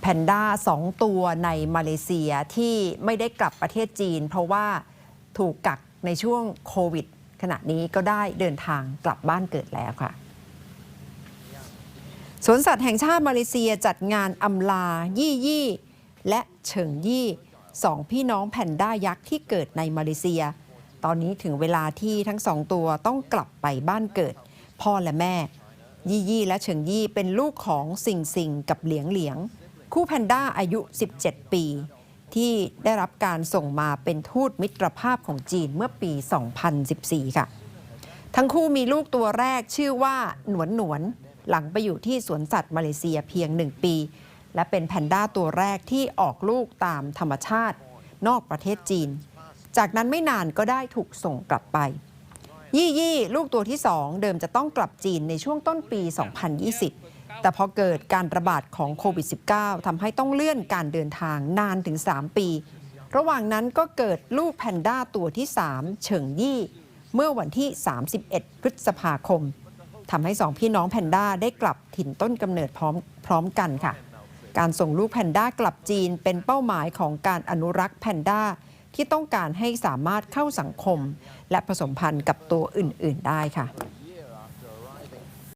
แพนด้าสองตัวในมาเลเซียที่ไม่ได้กลับประเทศจีน เพราะว่าถูกกักในช่วงโควิด ขณะนี้ก็ได้เดินทางกลับบ้านเกิดแล้วค่ะสวนสัตว์แห่งชาติมาเลเซียจัดงานอำลา ยี่ยี่ และเฉิงยี่สองพี่น้องแพนด้ายักษ์ที่เกิดในมาเลเซีย ตอนนี้ถึงเวลาที่ทั้งสองตัวต้องกลับไปบ้านเกิด พ่อและแม่ ยี่ยี่และเฉิงยี่เป็นลูกของสิงสิงกับเหลียงเหลียง คู่แพนด้าอายุ 17 ปี ที่ได้รับการส่งมาเป็นทูตมิตรภาพของจีนเมื่อปี 2014 ค่ะ ทั้งคู่มีลูกตัวแรกชื่อว่าหนวนหนวน หลังไปอยู่ที่สวนสัตว์มาเลเซียเพียงหนึ่งปี และเป็นแพนด้าตัวแรกที่ออกลูกตามธรรมชาติ นอกประเทศจีน จากนั้นไม่นานก็ได้ถูกส่งกลับไป ยี่ยี่ ลูกตัวที่2เดิมจะต้องกลับจีนในช่วงต้นปี 2020 แต่พอเกิดการระบาดของโควิด -19 ทำให้ต้องเลื่อนการเดินทางนานถึง 3 ปี ระหว่างนั้นก็เกิดลูกแพนด้าตัวที่ 3 เฉิงยี่ เมื่อวันที่ 31 พฤษภาคมทำให้สองพี่น้องแพนด้าได้กลับถิ่นต้นกำเนิดพร้อมพร้อมกันค่ะ การส่งลูกแพนด้ากลับจีนเป็นเป้าหมายของการอนุรักษ์แพนด้าที่ต้องการให้สามารถเข้าสังคม และผสมพันธุ์กับตัวอื่น ๆ ได้ค่ะ